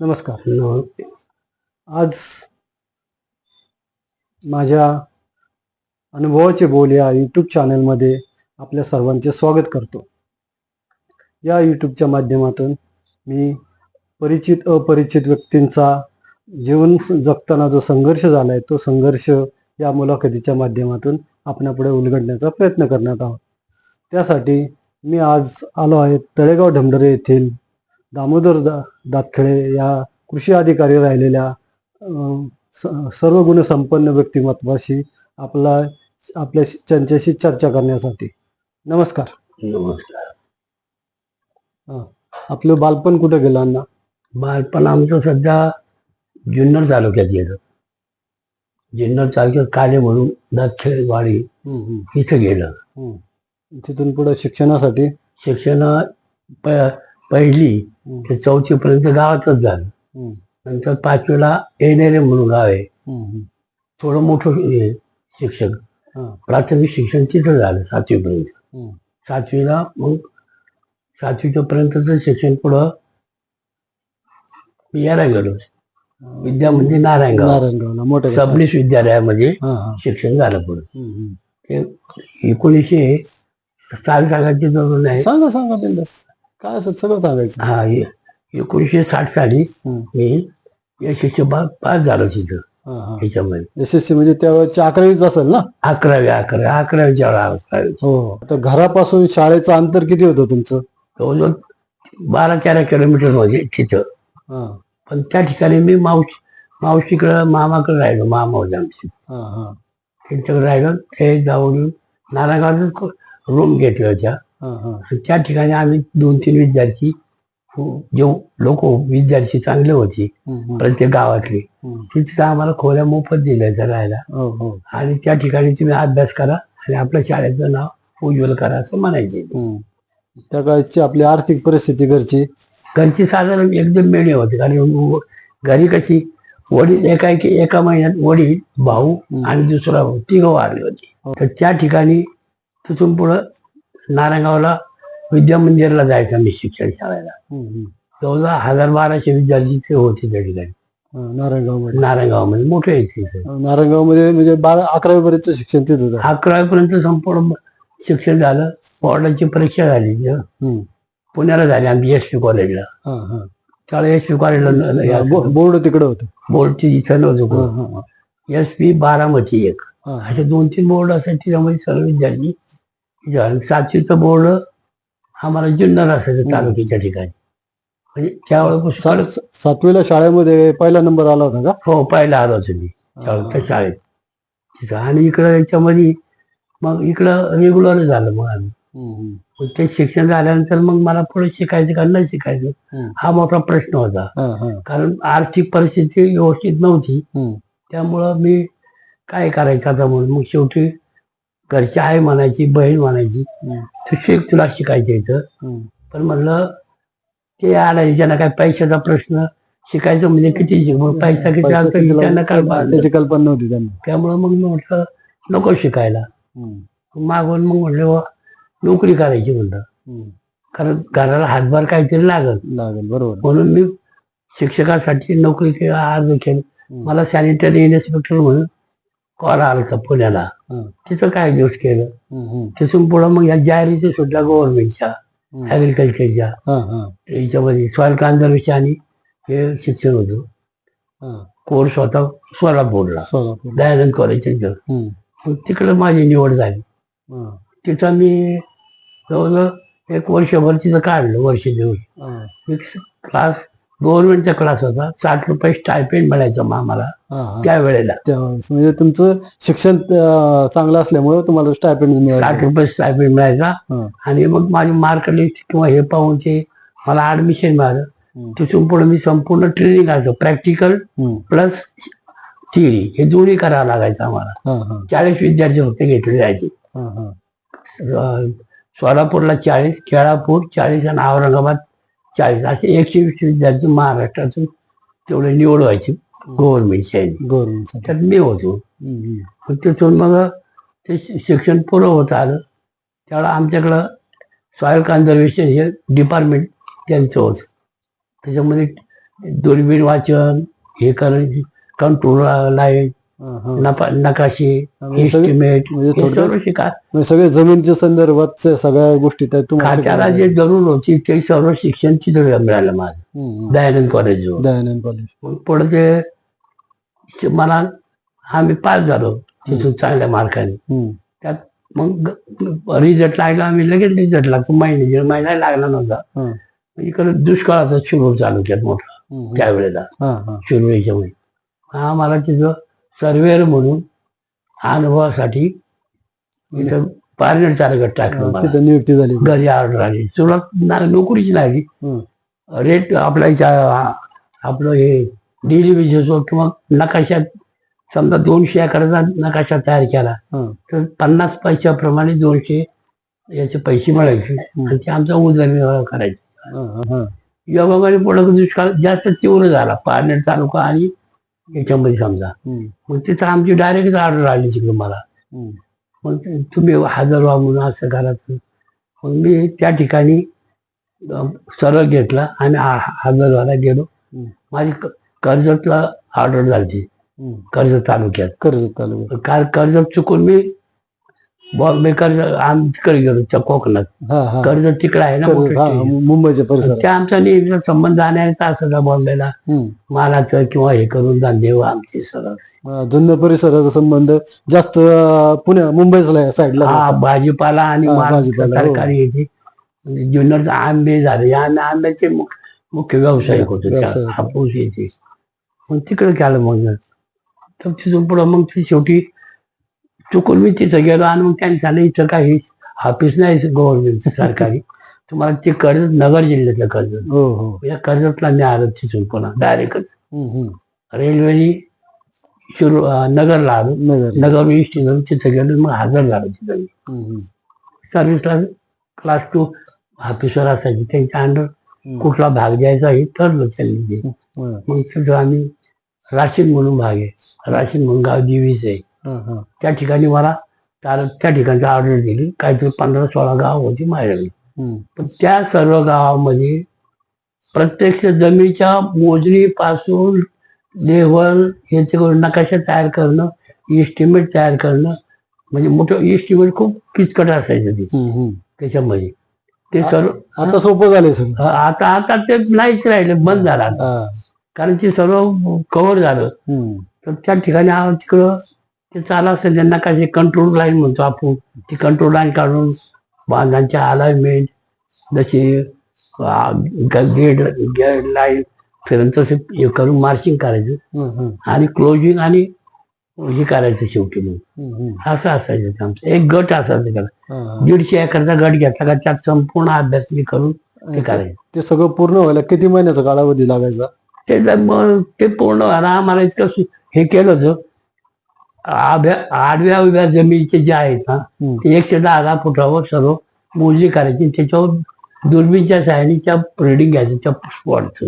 नमस्कार. आज माझ्या अनुभवाचे बोल या यूट्यूब चॅनलमध्ये आपल्या सर्वांचे स्वागत करतो. या यूट्यूबच्या माध्यमातून मी परिचित अपरिचित व्यक्तींचा जीवन जगताना जो संघर्ष झाला आहे तो संघर्ष या मुलाखतीच्या माध्यमातून आपणापुढे उलगडण्याचा प्रयत्न करण्यात आहोत. त्यासाठी मी आज आलो आहे तळेगाव ढमढरे येथील दामोदर दा दातखळे या कृषी अधिकारी राहिलेल्या सर्व गुणसंपन्न व्यक्तिमत्वाशी आपला आपल्या त्यांच्याशी चर्चा करण्यासाठी. नमस्कार. नमस्कार. आपलं बालपण कुठं गेलं अण्णा? बालपण आमचं सध्या जुन्नर तालुक्यात गेलं. जुन्नर तालुक्यात काले म्हणून दक्षिणवाडी इथं गेलं. तिथून पुढे शिक्षणासाठी? शिक्षण पहिली ते चौथी पर्यंत गावातच झालं. नंतर पाचवीला येणेरे म्हणून गाव आहे. थोडं मोठं हे शिक्षक हा, प्राथमिक शिक्षण तिथं झालं सातवीपर्यंत. सातवीला मग सातवीच्या पर्यंतचं शिक्षण पुढं यायला गेलो विद्या म्हणजे नारायणगाव. मोठ्या. सबनीस विद्यालयामध्ये. शिक्षण झालं पुढं. ते एकोणीसशे साठ सांगायची जरूर नाही सांगा सांगा बिंदास. काय असं सगळं सांगायचं? हा एकोणीसशे साठ साली हम्म, मी या शिक्षण पास झालो तिथं. हा, हा. ह्याच्यामध्ये एस एस सी म्हणजे त्यावेळेची अकरावीच असेल ना? अकरावी अकरावी अकरावीच्या वेळा अकरावी. हो. तर घरापासून शाळेचं अंतर किती होतं तुमचं? जवळजवळ बारा तेरा किलोमीटरमध्ये तिथं. हा, पण त्या ठिकाणी मी मावशी मावशीकडं मामाकडे राहिलो मामा होते आमची. हा, हा, त्यांच्याकडे राहिलो ते जाऊन नारायणगावच रूम घेतल्या होत्या त्या ठिकाणी आम्ही दोन तीन विद्यार्थी हो, जे लोक विद्यार्थी चांगले होते प्रत्येक गावातले. तिथे आम्हाला खोल्या मोफत दिल्या राहायला हो हो. आणि त्या ठिकाणी तुम्ही अभ्यास करा आणि आपल्या शाळेचं नाव उज्ज्वल करा असं म्हणायचे. त्या काळची आपली आर्थिक परिस्थिती घरची? घरची साधारण एकदम मेळी होते. कारण घरी कशी वडील एका एका महिन्यात वडील भाऊ. आणि दुसरा भाऊ तिघं वारले होते. तर त्या ठिकाणी तिथून पुढं नारायणगावला विद्या मंदिरला जायचं मी शिक्षण शाळेला. जवळजवळ हजार बाराशे विद्यार्थी ते होते त्या ठिकाणी. नारायणगावमध्ये नारायणगावमध्ये मोठे आहेत तिथे नारायणगावमध्ये म्हणजे बारा अकरावी पर्यंत शिक्षण तिथं झालं. अकरावीपर्यंत संपूर्ण शिक्षण झालं. बोर्डाची परीक्षा झाली. पुण्याला झाली आमची एस पी कॉलेजला. त्यावेळी एस पी कॉलेजला बोर्ड तिकडं होतं. बोर्डची इथं नव्हतं एस पी बारामती एक. असे दोन तीन बोर्ड असायचे त्याच्यामध्ये सर्व विद्यार्थी झाले. सातवीचं बोर्ड आम्हाला जुन्नर असायचं तालुक्याच्या ठिकाणी म्हणजे त्यावेळेपासून सा- सातवीला शाळेमध्ये पहिला नंबर आला होता का हो पहिला आलो होतो मी त्यावेळेस त्या शाळेत तिथं आणि इकडं याच्यामध्ये मग इकडं रेग्युलर झालं मग आम्ही. मग ते शिक्षण झाल्यानंतर मग मला पुढे शिकायचं का नाही शिकायचं. हा मोठा प्रश्न होता. कारण आर्थिक परिस्थिती व्यवस्थित नव्हती. त्यामुळं मी काय करायचं आता म्हणून मग शेवटी घरची आई म्हणायची बहीण म्हणायची. तू शिक तुला शिकायचं इथं. पण म्हणलं ते आलं ज्यांना काय पैशाचा प्रश्न शिकायचं म्हणजे किती शिक पैसा किती त्यांना. त्याची कल्पना नव्हती त्यांना त्यामुळं मग मी म्हटलं नको शिकायला मागून मग म्हटलं "वा, नोकरी करायची म्हणलं. कारण घराला हातभार काहीतरी लागल लागेल बरोबर म्हणून मी शिक्षकासाठी नोकरी अर्ज केलं. मला सॅनिटरी इन्स्पेक्टर म्हणून कॉल आला होता पुण्याला. तिथं काय दिवस केलं. तिथून पुढं मग या जाहिराती सुद्धा गव्हर्नमेंटच्या. ऍग्रिकल्चरच्या याच्यामध्ये सॉइल कन्झर्वेशन आणि हे शिक्षण होतं. कोर्स होता सोलापूरला. सोलापूर दयानंद कॉलेज तिथं हम्म. मग तिकडं माझी निवड झाली. तिथं मी जवळजवळ एक वर्षभर तिथं काढलं वर्ष. एक क्लास गव्हर्नमेंटचा क्लास होता. साठ रुपये स्टायपेंड मिळायचं मग आम्हाला. त्यावेळेला त्यावेळेस. म्हणजे तुमचं शिक्षण चांगलं असल्यामुळे तुम्हाला स्टायपेंड साठ मिळालं रुपये स्टायपेंड मिळायचा. आणि मग माझी मार्क लिस्ट किंवा हे पाहून ते मला ऍडमिशन मिळालं. तिथून पुढे मी संपूर्ण ट्रेनिंग असं प्रॅक्टिकल. प्लस थिअरी हे दोन्ही करावं लागायचं आम्हाला. चाळीस विद्यार्थी फक्त घेतले जायचे. सोलापूरला चाळीस केळापूर चाळीस आणि औरंगाबाद चाळीस असे एकशे वीस विद्यार्थी महाराष्ट्रातून तेवढे निवड व्हायची गव्हर्नमेंटच्या ह्याने. गव्हर्नमेंटसाठी त्यात मी होतो तिथून मग ते शिक्षण पुरं होत आलं त्यावेळेला आमच्याकडं सॉईल कन्झर्वेशन हे डिपार्टमेंट त्यांचं होतं त्याच्यामध्ये दुर्बीण वाचन हे करायचे कंट्रोल लाइट. नपा- नकाशे म्हणजे सगळे- एस्टिमेट म्हणजे हे थोडक्यात- सर्व शिका म्हणजे सगळे जमीनच्या संदर्भात सगळ्या गोष्टी तुम्हाला शिकवल्या जे जरूर होती ते सर्व शिक्षण तिथे मिळालं माझं. हम्म. दयानंद कॉलेज दयानंद कॉलेज मग पुढे ते मला आम्ही पास झालो तिथून चांगल्या मार्काने. हम्म, त्यात मग रिझल्ट लागला आम्ही लगेच रिझल्ट लागतो महिने दीड महिना लागला नव्हता. हा, इकडे दुष्काळाचा शिरूर चालुक्यात मोठा. हम्म, त्यावेळेला. हा, हा. याच्यामुळे. आम्हाला तिथं सर्वेअर म्हणून अनुभवासाठी इथं पार्लर चालकत टाकलं मला. तिथं नियुक्ती झाली. घरी ऑर्डर आली सुरुवात ना- नोकरीची लागली हम्म, रेट आपल्या इथं आपलं हे डेली बेसिस किंवा नकाशात समजा दोनशे एकराचा नकाशा तयार केला हा, तर पन्नास पैशाप्रमाणे दोनशे याचे पैसे मिळायचे. आणि ते आमचा उदरनिर्वाह करायचे. हा, हा, हा. योगामध्ये पुढे दुष्काळ जास्त तीव्र झाला. पारनेर तालुका आणि याच्यामध्ये समजा. मग तिथं आमची डायरेक्ट ऑर्डर आली तिकडे मला. मग तुम्ही हजर व्हा म्हणून असं करायचं मग मी त्या ठिकाणी सरळ घेतला आणि हजर व्हायला गेलो. माझी कर्जतला ऑर्डर झाली. कर्जत तालुक्यात. कर्जत तालुका कार कर्जत चुकून मी बॉम्बे कर्ज आम्ही तिकडे गेलो त्या कोकणात. हा हा. कर्जत तिकडे आहे ना हा स्टेशन. मुंबईच्या परिसरात. त्या आमचा नेहमीचा संबंध जाण्याचा असायचा बॉम्बेला हम्म. मालाचं किंवा हे करून धंदे आमचे सरळ. जुन्नर परिसराचा संबंध जास्त अं, पुण्या मुंबईच्या साईडला हा भाजीपाला आणि हा, माल भाजीपाला, हो. तरकारी म्हणजे जुन्नरचे आंबे झाले. या आंबे- आंब्याचे मुख- मुख्य व्यावसायिक होते. त्या व्यावसायिक. हापूस याचे. मग तिकडे केलं मग. तर तिथून पुढं मग ती शेवटी चुकून मी तिथं गेलो आणि मग त्यांनी सांगितलं इथं काही ऑफिस नाही गव्हर्नमेंटचं सरकारी. तुम्हाला ते कर्ज नगर जिल्ह्यातलं कर्ज हो हो. या कर्जतला मी आलो तिथून पुन्हा डायरेक्टच. रेल्वेनी शिरू नगरला आलो नगर. नगर तिथं गेलो मग हजर झालो तिथं. मी. सर्व्हिसला क्लास टू ऑफिसर असायचे त्यांच्या अंडर. कुठला भाग द्यायचा हे ठरलं त्यांनी. मग तिथं आम्ही राशीन म्हणून भाग आहे. राशीन म्हणून गाव दिवीस आहे. त्या ठिकाणी मला त्या ठिकाणी ऑर्डर दिली काहीतरी पंधरा सोळा गाव होती माझ्याकडे. पण त्या सर्व गावामध्ये प्रत्यक्ष जमिनीच्या मोजणीपासून लेवल याचे करून नकाशा तयार करणं इस्टिमेट तयार करणं म्हणजे मोठं इस्टिमेट खूप किचकट असायचं ते. त्याच्यामध्ये ते सर्व आता सोपं झालंय सगळं आता आता ते नाहीच राहिले बंद झालं आता. कारण ते सर्व कव्हर झालं. तर त्या ठिकाणी तिकडं ते चालू असेल त्यांना कसे कंट्रोल लाईन म्हणतो आपण ती कंट्रोल लाईन काढून बांधांच्या अलाइनमेंट जसे गेट गेट लाईन फिरून तसे हे करून मार्चिंग करायचं. आणि क्लोजिंग आणि हे करायचं शेवटी मग. असं असायचं आमचं. एक गट असायचा त्याला. दीडशे एकरचा गट घेतला का त्यात संपूर्ण अभ्यास करून ते हा. करायचं. ते सगळं पूर्ण व्हायला किती महिन्याचा कालावधी लागायचा? ते जर मग ते पूर्ण व्हायला आम्हाला इतकं हे केलं होतं. आभ्या आडव्या उभ्या जमिनीचे जे आहेत ना. ते एकशे दहा दहा फुटावर सर्व मोजणी करायची त्याच्यावर दुर्बीनच्या सहाय्याने त्या रिडिंग घ्यायचं त्या स्पॉटचं.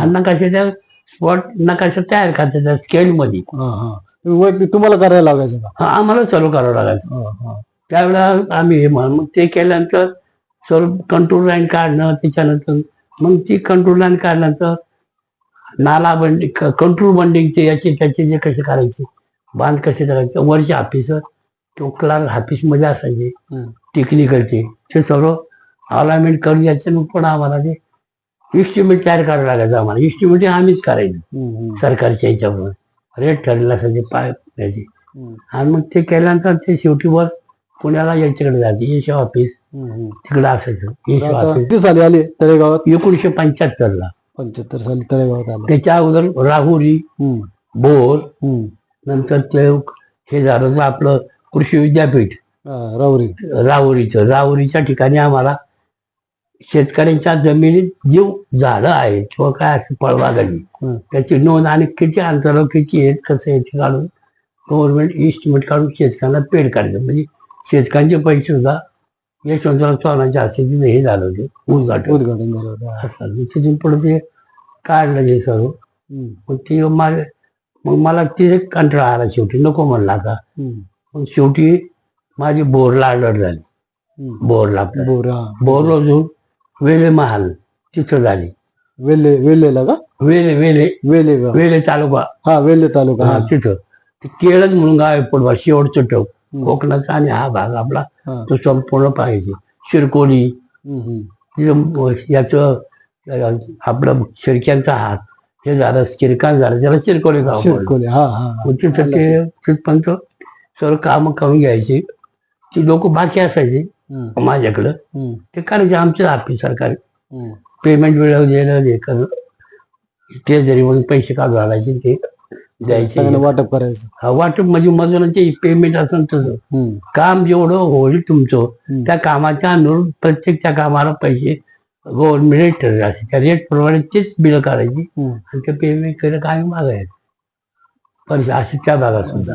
आणि नकाशा त्या स्पॉट नकाशा तयार करायचा त्या स्केलमध्ये तुम्हाला करायला लागायचं हा आम्हाला सर्व करावं लागायचं. त्यावेळेला आम्ही हे मग ते केल्यानंतर सर्व कंट्रोल लाईन काढणं त्याच्यानंतर मग ती कंट्रोल लाईन काढल्यानंतर नाला बंडी कंट्रोल बंडिंगचे याचे त्याचे जे कसे करायचे बांध कसे करायचे वरचे ऑफिसर किंवा क्लार्क ऑफिसमध्ये असायचे. टेक्निकलचे ते सर्व अलाइनमेंट करून यायचे मग पुन्हा आम्हाला ते इस्टिमेट तयार करावं लागायचं आम्हाला. इस्टिमेट आम्हीच करायचं. सरकारच्या याच्याप्रमाणे रेट ठरलेला असायचे पाय याचे. आणि मग ते केल्यानंतर ते शेवटी वर पुण्याला याच्याकडे जायचे. येशा ऑफिस. तिकडे असायचं. किती साली आले तळेगावात? एकोणीशे पंच्याहत्तर ला पंच्याहत्तर साली तळेगावात आले. त्याच्या अगोदर राहुरी बोर. नंतर ते हे झालं होतं आपलं कृषी विद्यापीठ. राहुरी राहुरीचं राहुरीच्या ठिकाणी आम्हाला शेतकऱ्यांच्या जमिनीत जे झाडं आहेत किंवा काय असं फळबागांनी. त्याची नोंद आणि किती अंतरावर किती आहेत कसं याचे काढून गव्हर्नमेंट इस्टिमेट काढून शेतकऱ्यांना पेड करायचं. म्हणजे शेतकऱ्यांचे पैसे सुद्धा यशवंतराव चव्हाणांच्या हाती हे झालं होते. उद्घाटन. उद्घाटन झालं होतं. तिथून पुढे ते काढलं ते सर्व. मग ते मग मला तिथे कंटाळा आला शेवटी. नको म्हणला का मग शेवटी माझी बोरला ऑर्डर झाली. बोरला बोरा बोर अजून वेळे महाल तिथं झाली. वेल्हे वेल्हेला का? वेले वेले. वेले वेले तालुका. हा वेल्हे तालुका हा. तिथं. केळच म्हणून गाव आहे पडवा शेवटचं हम्म. कोकणाचा आणि हा भाग आपला. तो संपूर्ण पाहिजे शिरकोली. याच आपलं शिरक्यांचा हात. हे झालं शिरकान झालं त्याला शिरकोली गाव. शिरकोले हा हा. तिथं तिथपर्यंत सर्व काम करून घ्यायचे. ती लोक बाकी असायचे माझ्याकडं. ते करायचे आमचे ऑफिस सरकारी. पेमेंट वेळेवर द्यायला हे करणं. ते जरी मग पैसे काढून आणायचे ते. द्यायचे. वाटप करायचं. हा, वाटप म्हणजे मजुरांचे पेमेंट असेल तसं. काम जेवढं होईल तुमचं. त्या कामाच्या अनुरूप प्रत्येक त्या कामाला पैसे गव्हर्नमेंट रेट ठरवायचे त्या रेट प्रमाणे तेच बिल काढायची. आणि ते पेमेंट केलं काय मागायचं पण असे त्या भागात सुद्धा.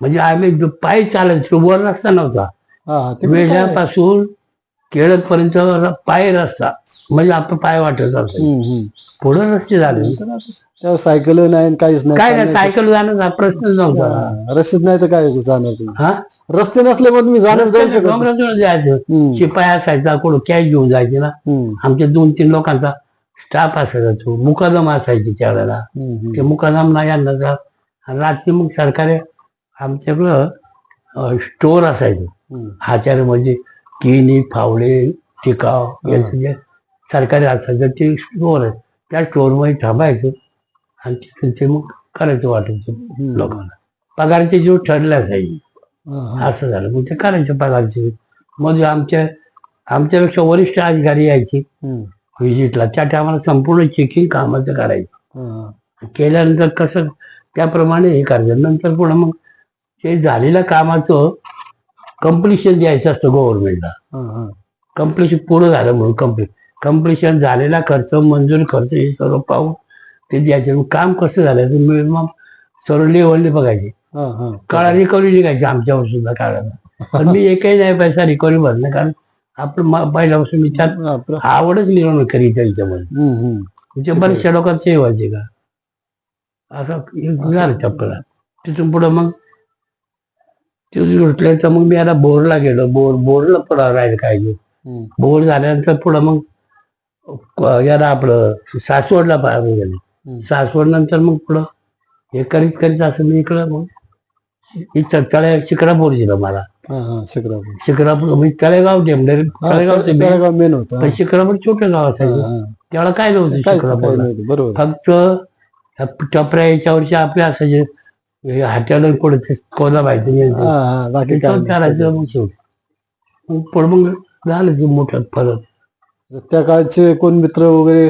म्हणजे आम्ही जो पाय चालायचो वर रस्ता नव्हता ते पण काय? वेळापासून केळक पर्यंत पाय रस्ता म्हणजे आपण पाय वाटत हम्म. पुढे रस्ते झाले तेव्हा सायकल नाही काहीच नाही. काय नाही सायकल जाण्याचा प्रश्नच नव्हता हा, रस्तेच नाही तर काय जाणार तुम्ही हा? रस्ते नसल्यामुळे तुम्ही जाणार जाऊ शकत नाही. डोंगरातून जायचं. हम्म, शिपाई असायचा कोण कॅश घेऊन जायचे ना. हम्म, आमच्या दोन तीन लोकांचा स्टाफ असायचा तो. मुकादम असायची त्यावेळेला. हम्म, हम्म. ते मुकादम नाही यांना जा. आणि रात्री मग सरकारी आमच्याकडं स्टोर असायचं. हम्म, हात्यार म्हणजे किनी फावडे टिकाव जे सरकारी असायचं ते स्टोर आहे. त्या स्टोअरमध्ये थांबायचं. आणि तिथून ते मग करायचं वाटायचं. लोकांना. पगारचे जीव ठरले हा. असं झालं. मग ते करायचे पगारचे. मग आमच्या आमच्यापेक्षा वरिष्ठ अधिकारी यायचे. व्हिजिटला त्या टायमाला संपूर्ण चेकिंग कामाचं करायचं. केल्यानंतर कसं त्याप्रमाणे हे करायचं. नंतर पुढं मग ते झालेल्या कामाचं कम्प्लिशन द्यायचं असतं गव्हर्नमेंटला. कम्प्लिशन पूर्ण झालं म्हणून कंप्लीट कम्प्लिशन झालेला खर्च मंजूर खर्च हे सर्व पाहून ते द्यायचे. मग काम कसं झालं? ते मिनिमम सर्व लेवलने बघायचे. हा, हा. काळा रिकव्हरी निघायची आमच्यावर सुद्धा काळाला. पण मी एकही नाही पैसा रिकव्हरी भरणं कारण आपण पहिल्यापासून मी त्यात आवडच निर्माण करी त्याच्यामध्ये. हम्म. म्हणजे बऱ्याचशा लोकांचे व्हायचे का? असं झालं चप्पल. तिथून पुढं मग तिथून उठलं तर मग मी आता बोरला गेलो. बोर बोरला पुढं राहिलं काय हम्म, बोर झाल्यानंतर पुढं मग याला आपलं सासवडला पाहायला गेलो. सासवड नंतर मग पुढं हे करीत करीत असं मी इकडं मग इथं तळ्या शिक्रापूर दिलं मला. शिक्रापूर शिक्रापूर म्हणजे तळेगाव डेमडेर हा, तळेगाव ते त्या गाव मेन होतं. पण शिक्रापूर छोटं गाव असायचं. त्यावेळेला काय नव्हतं नव्हतं, बरोबर. फक्त टपऱ्या याच्यावरचे आपले असायचे हे हाट्याला कुठे कोणा माहिती नाही. करायचं मग शेवटी. पुढं मग झालं ते मोठं फरक. त्या काळचे कोण मित्र वगैरे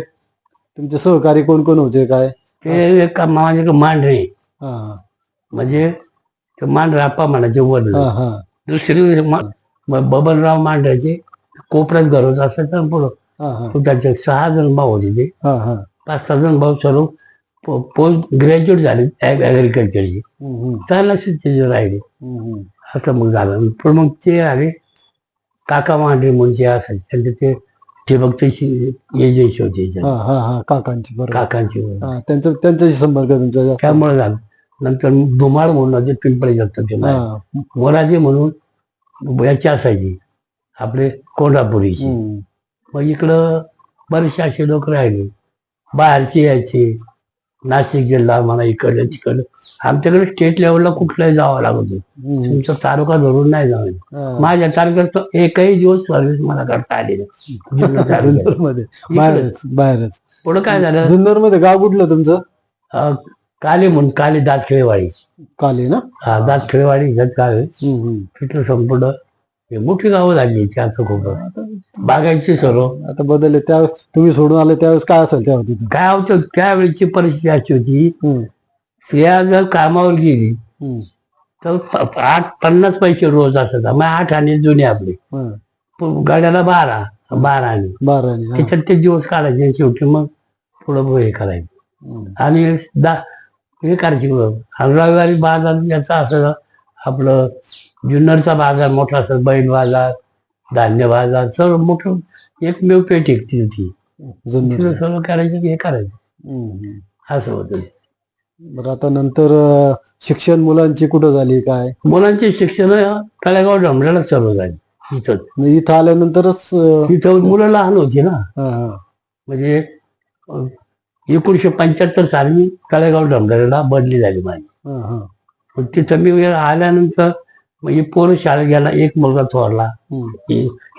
तुमचे सहकारी कोण कोण होते काय? ते एक माझ्याकडे मांढरे. हा म्हणजे ते मांढरे आप्पा म्हणायचे हा हा. दुसरी मा- ब- बबनराव मांढऱ्याचे कोपऱ्यात घर होत असायचं पुढं. हा हा. त्याचे सहा जण भाऊ होते ते. हा हा. पाच सहा जण भाऊ सर्व पोस्ट ग्रॅज्युएट झाले ऍग्रिकल्चरचे हम्म, हम्म, चांगला शिक्षण राहिले. हम्म, हम्म. असं मग झालं. पण मग ते आले काका मांडे म्हणजे असायचे. त्यांचे ते ठिबकचे एजन्सी होते हा हा हा काकांची बरोबर. काकांची हा त्यांचं त्यांच्याशी संपर्क तुमचा जास्त. त्यामुळे झालं. नंतर धुमाळ म्हणून असे पिंपळे जातात ते हा. मोराजे म्हणून याची असायची. आपले कोल्हापुरीची. हम्म, मग इकडं बरेचसे असे लोक राहिले. बाहेरचे यायचे. नाशिक जिल्हा म्हणा इकडलं तिकडलं आमच्याकडे स्टेट लेवलला कुठलाही जावं लागत तुमचा तालुका धरून नाही जावं. माझ्या तालुक्यात एकही दिवस सर्व्हिस मला करता आली नाही. बाहेरच बाहेरच. पुढं काय झालं? जुन्नरमध्ये गाव कुठलं तुमचं? काले म्हणून काले दात खेळेवाडी. काली ना? हा दात खेळेवाडी ह्यात गाव. तिथलं संपूर्ण मोठी गावं झाली चारचं खूप बागायची सर्व. आता बदलले. त्या तुम्ही सोडून आले त्यावेळेस काय असेल तेव्हा तिथं काय होतं त्यावेळेची परिस्थिती अशी होती हम्म, स्त्रिया जर कामावर गेली हम्म, तर प- आठ पन्नास पैसे रोज असत मग आठ आणि जुने आपले. प- गाड्याला बारा बारा आणि. बारा आणि हा. त्याच्यात ते दिवस काढायचे आणि शेवटी मग पुढं हे करायचं. हम्म, आणि दा हे करायची. आणि रविवारी बाजार याचा असं आपलं जुन्नरचा बाजार मोठा असत बैल बाजार धान्य बाजार सर्व मोठं एकमेव होती जुन्नर तिथं सर्व करायचं हे करायचं. असं होतं. बरं आता नंतर अं, शिक्षण मुलांची कुठं झाली काय? मुलांचे शिक्षण तळेगाव डमऱ्याला चालू झाले. मग इथं आल्यानंतरच अं, तिथं मुलं लहान होती ना. हा, हा. म्हणजे अं, एकोणीशे पंच्याहत्तर साली तळेगाव डोंगरेला बदली झाली माझी. हा हा. तिथं मी आल्यानंतर म्हणजे पोरं शाळेत गेला एक मुलगा थोरला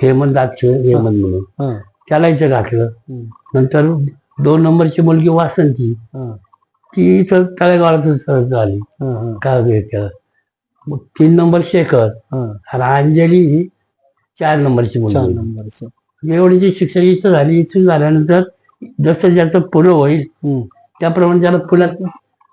हेमंत दाक्षे हेमंत म्हणून. हा. त्याला इथं घातलं. नंतर दोन नंबरची मुलगी वासंती ती इथं तळेगावातच झाली. काय केलं मग तीन नंबर शेखर आणि अंजली ही चार नंबरची मुलगी. नंबरचं. एवढी जी शिक्षण इथं झाली इथून झाल्यानंतर जसं ज्याचं पुढं होईल त्याप्रमाणे त्याला पुण्यात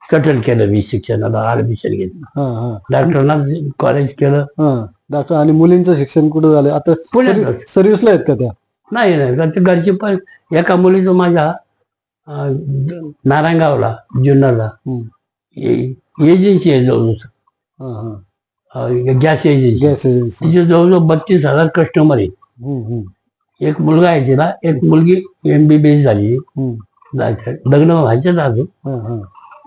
सेटल केलं मी शिक्षणाला ऍडमिशन घेतलं. हा डॉक्टरना कॉलेज केलं. हा डॉक्टर आणि मुलींचं शिक्षण कुठं झालं? आता पुण्यातच. सर्व्हिसला आहेत का त्या? नाही नाही. घरचे पण एका मुलीचं माझ्या नारायणगावला जुन्नरला. एजन्सी आहे जवळ गॅस एजन्सी गॅस एजन्सी तिचे जवळजवळ बत्तीस हजार कस्टमर आहे एक मुलगा आहे तिला एक मुलगी एमबीबीएस झाली. लग्न व्हायचं अजून.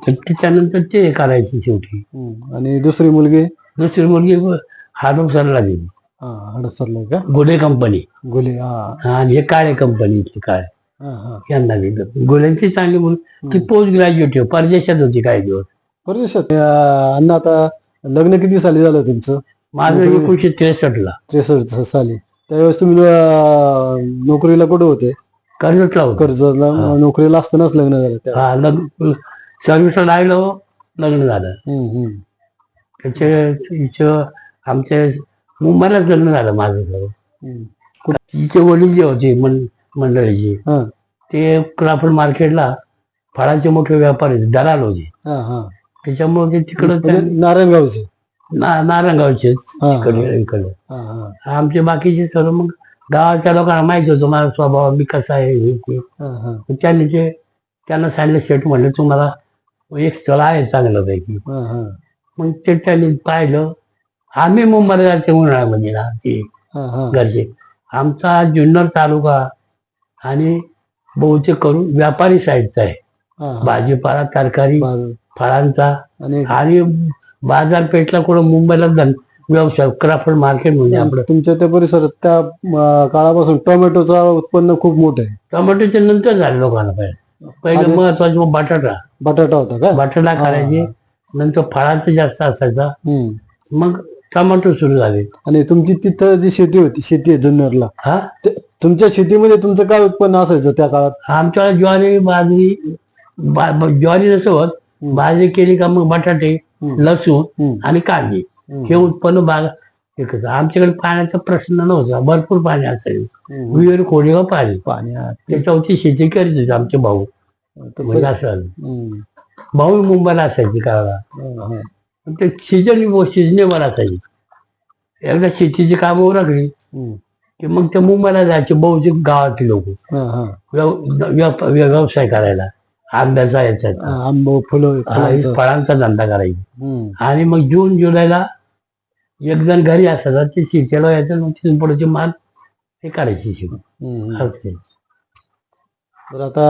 तर त्याच्यानंतर ते करायची शेवटी. हम्म. आणि दुसरी मुलगी? दुसरी मुलगी हार्डवेअरला गेली. हा हडसरला का? गोले कंपनी. गुले हा. आणि हे काळे कंपनी इथली काळे. हा हा. यांना दिलं. गोल्यांची चांगली मुलं ती पोस्ट ग्रॅज्युएट परदेशात होती काही दिवस? परदेशात? अं, अण्णा आता लग्न किती साली झालं तुमचं? माझं एकोणीशे त्रेसष्टला. त्रेसष्ट साली. त्यावेळेस तुम्ही अं, नोकरीला कुठे होते? कर्जतला होतं. कर्जतला. हा. नोकरीला असतानाच लग्न झालं त्या. हा लग्न सर्व्हिसला लागलो लग्न झालं. त्याचे तिचं आमच्या मुंबईलाच लग्न झालं माझं सगळं हम्म. तिचे वडील जे होते मंडळीचे ते क्राफ्ट मार्केटला फळाचे मोठे व्यापारी होते, दलाल होते. त्याच्यामुळे ते तिकडं म्हणजे नारायणगावचे नारायणगावचे हा आमचे बाकीचे सर्व मग गावाच्या लोकांना माहिती होतं माझा स्वभाव मी कसा आहे हे ते. त्यांनी ते त्यांना सांगितलं शेट म्हणलं तुम्हाला एक स्थळ आहे चांगलं पैकी मग ते त्यांनी पाहिलं. आम्ही मुंबईला जायचे उन्हाळ्यामध्ये ना ते घरचे. आमचा जुन्नर तालुका आणि बहुतेक करून व्यापारी साईडचा आहे. भाजीपाला तरकारी. फळांचा आणि बाजारपेठला कुठं मुंबईला धन व्यवसाय क्राफ्ट मार्केट म्हणजे आपलं. तुमच्या त्या परिसरात त्या काळापासून टोमॅटोचा उत्पन्न खूप मोठं आहे. टोमॅटोच्या नंतर झालं लोकांना पहिले. पहिलं महत्वाचं मग बटाटा बटाटा होता का बटाटा करायचे नंतर फळांचं जास्त असायचा. मग टोमॅटो सुरू झाले आणि तुमची तिथं जी शेती होती शेती आहे जुन्नरला हा तुमच्या शेतीमध्ये तुमचं काय उत्पन्न असायचं त्या काळात आमच्याकडे ज्वारी बाजरी ज्वारी नसं होत. बाजरी केली का मग बटाटे. लसूण. आणि कांदे. हे उत्पन्न बाग एकच आमच्याकडे पाण्याचा प्रश्न नव्हता भरपूर पाणी असायचं. विहीर खोडेगाव पाणी पाण्यात त्याच्यावरती शेती करीत होते आमचे भाऊ म्हणजे असं झालं. हम्म. भाऊ मुंबईला असायची काळाला हा, हा. पण ते सीजन सिजनेबल असायची एकदा शेतीची कामं उरकली. की मग ते मुंबईला जायचे बहुतेक गावातले लोक हा, हा. व्यवसाय करायला आंब्याचा याचा हा, आंब फुलं. फळांचा धंदा करायचा. आणि मग जून जुलैला एक जण घरी असतात ते शेतीला यायचं मग पुढचे माल हे हम्म. असते तर आता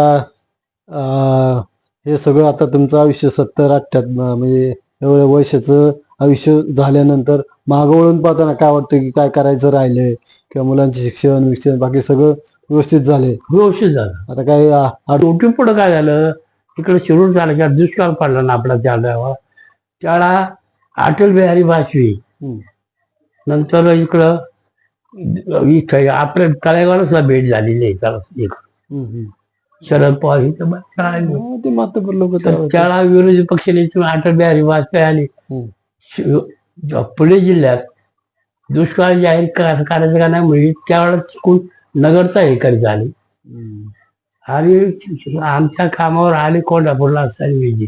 अं, हे सगळं आता तुमचं आयुष्य सत्तर अठ्ठ्याहत्तर म्हणजे एवढ्या वर्षाचं आयुष्य झाल्यानंतर मागं वळून पाहताना काय वाटतं की काय करायचं राहिलंय किंवा मुलांचे शिक्षण विक्षण बाकी सगळं व्यवस्थित झाले व्यवस्थित झालं. आता काय शेवटी पुढं काय झालं? इकडे शिरूर झालं दुष्काळ पडला ना आपला त्या त्याला अटल बिहारी वाजपेयी. नंतर इकडं इथं आपल्या तळेगावला भेट झालेली आहे. शरद पवार ही तर. हा, ते मातबर लोक त्याला विरोधी पक्षाने इथून अटल बिहारी वाजपेयी आले पुणे जिल्ह्यात दुष्काळ जाहीर कर- करायचं का नाही म्हणजे त्यावेळेला चिकून नगरचा हे करीत आले आणि आमच्या कामावर आले कोल्हापूरला असताना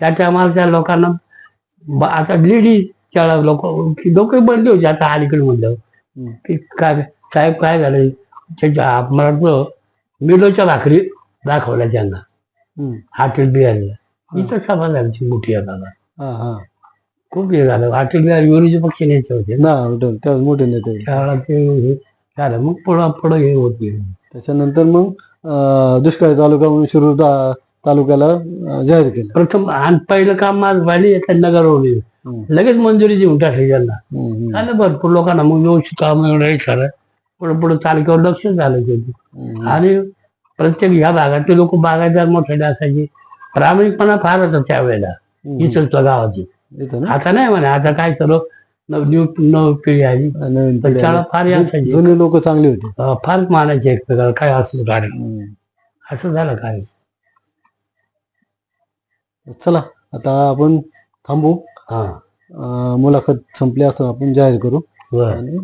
त्या टायमाला त्या लोकांना आता लेडीज त्या लोक लोक बनले होते आता अलीकडे म्हणलं. की काय साहेब काय झालं? त्याच्या मला वाटतं मिलोच्या भाकरी दाखवल्या त्यांना. हॉटेल बिहारीला इथं सभा झाली मोठी आता. खूप हे झालं. हॉटेल बिहारी विरोधी पक्ष नेते होते. ना मोठे नेते. त्यावेळेला ते झालं. मग पुढं पुढं हे होत. त्याच्यानंतर मग दुष्काळी तालुका म्हणून शिरूर तालुक्याला जाहीर केलं. प्रथम आणि पहिलं काम माझ व्हायला नगरवरली हम्म. लगेच मंजुरी देऊन टाकली त्यांना. झालं भरपूर लोकांना मग व्यवस्थित काम झालं. पुढे पुढे तालुक्यावर लक्ष झालं हम्म. आणि प्रत्येक ह्या भागातले लोक बागायतदार मोठे असायचे. प्रामाणिकपणा फार होता त्यावेळेला हम्म. इथं गावाची आता नाही म्हणा आता काय सर्व नव न्यू नव पिढी आली. त्याला. फार. जुने लोक चांगले होते. फार मानायचे एकमेकाला काय असं कारण. असं झालं काय? चला आता आपण थांबू. हा. मुलाखत संपली असं आपण जाहीर करू. आणि